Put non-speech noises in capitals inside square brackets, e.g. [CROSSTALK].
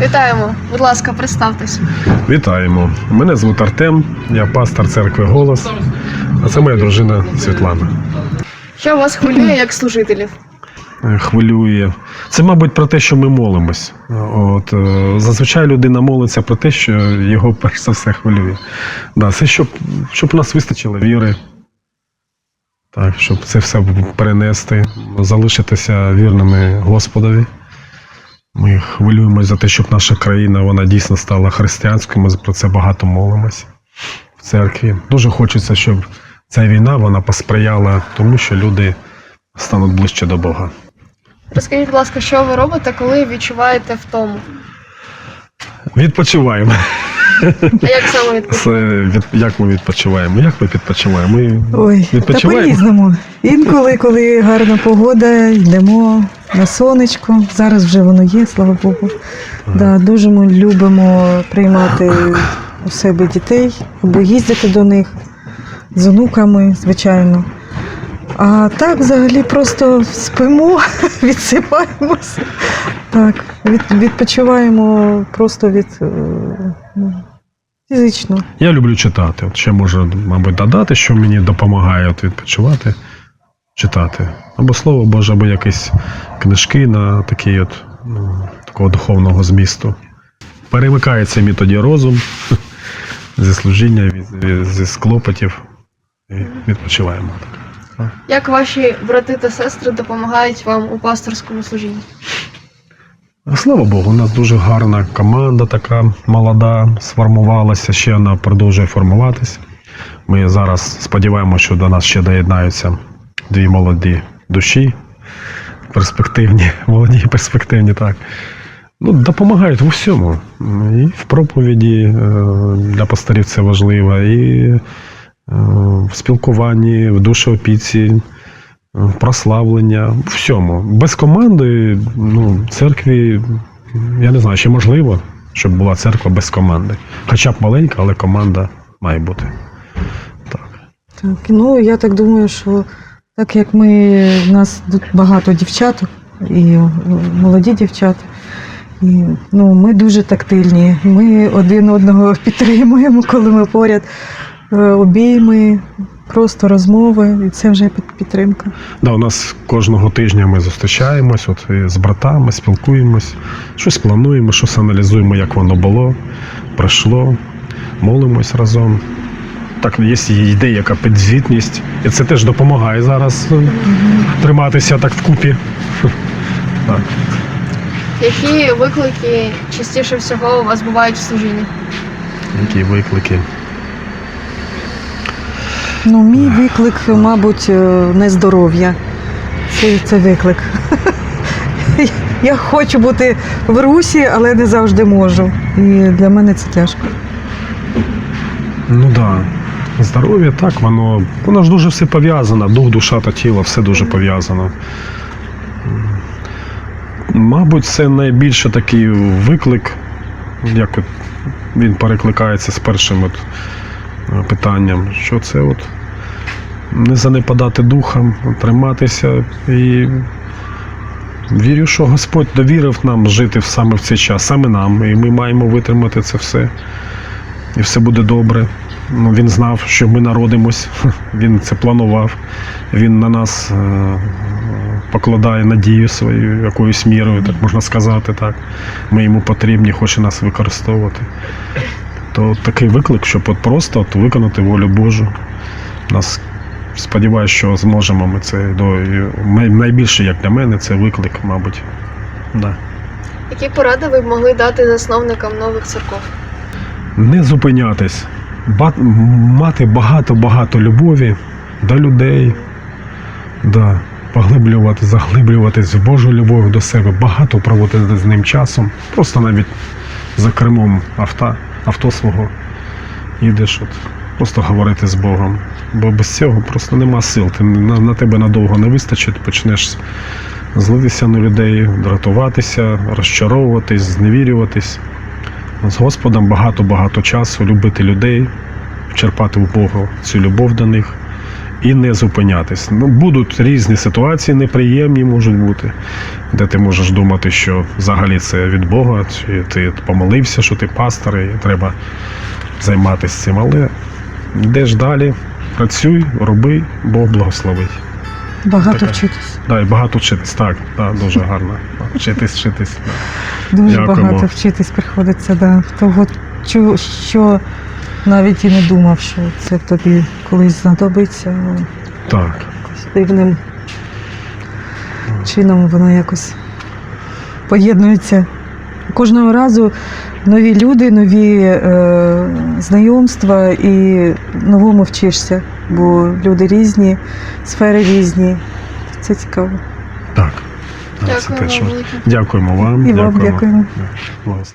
Вітаємо. Будь ласка, представтесь. Вітаємо. Мене звуть Артем, я пастор церкви Голос, а це моя дружина Світлана. Що вас хвилює як служителів? Е, Хвилює. Це, мабуть, про те, що ми молимось. От, е, зазвичай людина молиться про те, що його перш за все хвилює. Да, це щоб, щоб у нас вистачило віри. Так, щоб це все перенести, залишитися вірними Господові. Ми хвилюємося за те, щоб наша країна вона дійсно стала християнською. Ми про це багато молимось в церкві. Дуже хочеться, щоб ця війна вона посприяла тому, що люди стануть ближче до Бога. Розкажіть, будь ласка, що ви робите, коли відчуваєте втому? Відпочиваємо. А як саме [LAUGHS] відпочиваєте? Це від, як ми відпочиваємо? Як ми відпочиваємо? Ми Ой, та по-різному. Інколи, коли гарна погода, йдемо на сонечко. Зараз вже воно є, слава Богу. Да, дуже ми любимо приймати у себе дітей або їздити до них з онуками, звичайно. А так взагалі просто спимо, [LAUGHS] відсипаємося. Так, від, відпочиваємо просто від е, ну, фізично. Я люблю читати. От ще можу, мабуть, додати, що мені допомагає от відпочивати, читати. Або слово Боже, або якісь книжки на такий от, ну, такого духовного змісту. Перемикається мій тоді розум [LAUGHS] зі служіння, зі склопотів. І відпочиваємо. Як ваші брати та сестри допомагають вам у пасторському служінні? Слава Богу, у нас дуже гарна команда така молода, сформувалася, ще вона продовжує формуватися. Ми зараз сподіваємося, що до нас ще доєднаються дві молоді душі, перспективні, [LAUGHS] молоді і перспективні, так. Ну, допомагають в усьому. І в проповіді е, для пасторів це важливо, і е, в спілкуванні, в душеопіці, в прославлення, в всьому. Без команди, ну, церкві, я не знаю, чи можливо, щоб була церква без команди. Хоча б маленька, але команда має бути. Так. Так, ну я так думаю, що так як ми в нас тут багато дівчаток і е, молоді дівчата, і ну, ми дуже тактильні. Ми один одного [LAUGHS] підтримуємо, коли ми поряд Е, обійми, просто розмови, і це вже під- підтримка. Да, у нас кожного тижня ми зустрічаємось от, з братами, спілкуємось, щось плануємо, щось аналізуємо, як воно було, пройшло, молимось разом. Так, є яка підзвітність, і це теж допомагає зараз е, триматися так вкупі. [LAUGHS] Так. Які виклики частіше всього у вас бувають в служінні? Які виклики. Ну, мій виклик, мабуть, е, нездоров'я. Це, це виклик. [LAUGHS] Я хочу бути в русі, але не завжди можу. І для мене це тяжко. Ну так. Да. Здоров'я, так, воно, воно ж дуже все пов'язано. Дух, душа та тіло, все дуже пов'язано. Мабуть, це найбільше такий виклик, як от він перекликається з першим от е, питанням, що це от не занепадати духом, триматися і вірю, що Господь довірив нам жити саме в цей час, саме нам, і ми маємо витримати це все. І все буде добре. Ну, він знав, що ми народимось, [LAUGHS] він це планував. Він на нас е, покладає надію свою якоюсь мірою, так можна сказати. Так. Ми йому потрібні, хоче нас використовувати. То такий виклик, щоб от просто от виконати волю Божу. Нас сподіваюся, що зможемо ми це до найбільше, як для мене, це виклик, мабуть. Да. Які поради ви б могли дати засновникам нових церков? не зупинятись, мати багато-багато любові до людей, да, поглиблювати, заглиблюватись в Божу любов до себе, багато проводити з ним часом, просто навіть за кермом авто, авто свого їдеш, от, просто говорити з Богом. Бо без цього просто нема сил. Ти, на, на тебе надовго не вистачить, почнеш злитися на людей, дратуватися, розчаровуватись, зневірюватись з Господом багато-багато часу любити людей, черпати у Бога цю любов до них і не зупинятись. Ну, будуть різні ситуації, неприємні можуть бути, де ти можеш думати, що взагалі це від Бога, чи ти помолився, що ти пастор, і треба займатися цим. Але йдеш далі, працюй, роби, Бог благословить. Багато вчитись. Да, і багато вчитись, так, да, дуже гарно. Вчитись, вчитись. да. Дуже Дякуємо. багато вчитись приходиться, да. того, що, що навіть і не думав, що це тобі колись знадобиться. але Так. дивним чином воно якось поєднується. Кожного разу нові люди, нові е, знайомства і новому вчишся, бо люди різні, сфери різні. Це цікаво. Так. Да, це те, що- велике. Дякуємо вам. І вам дякуємо. Благословення.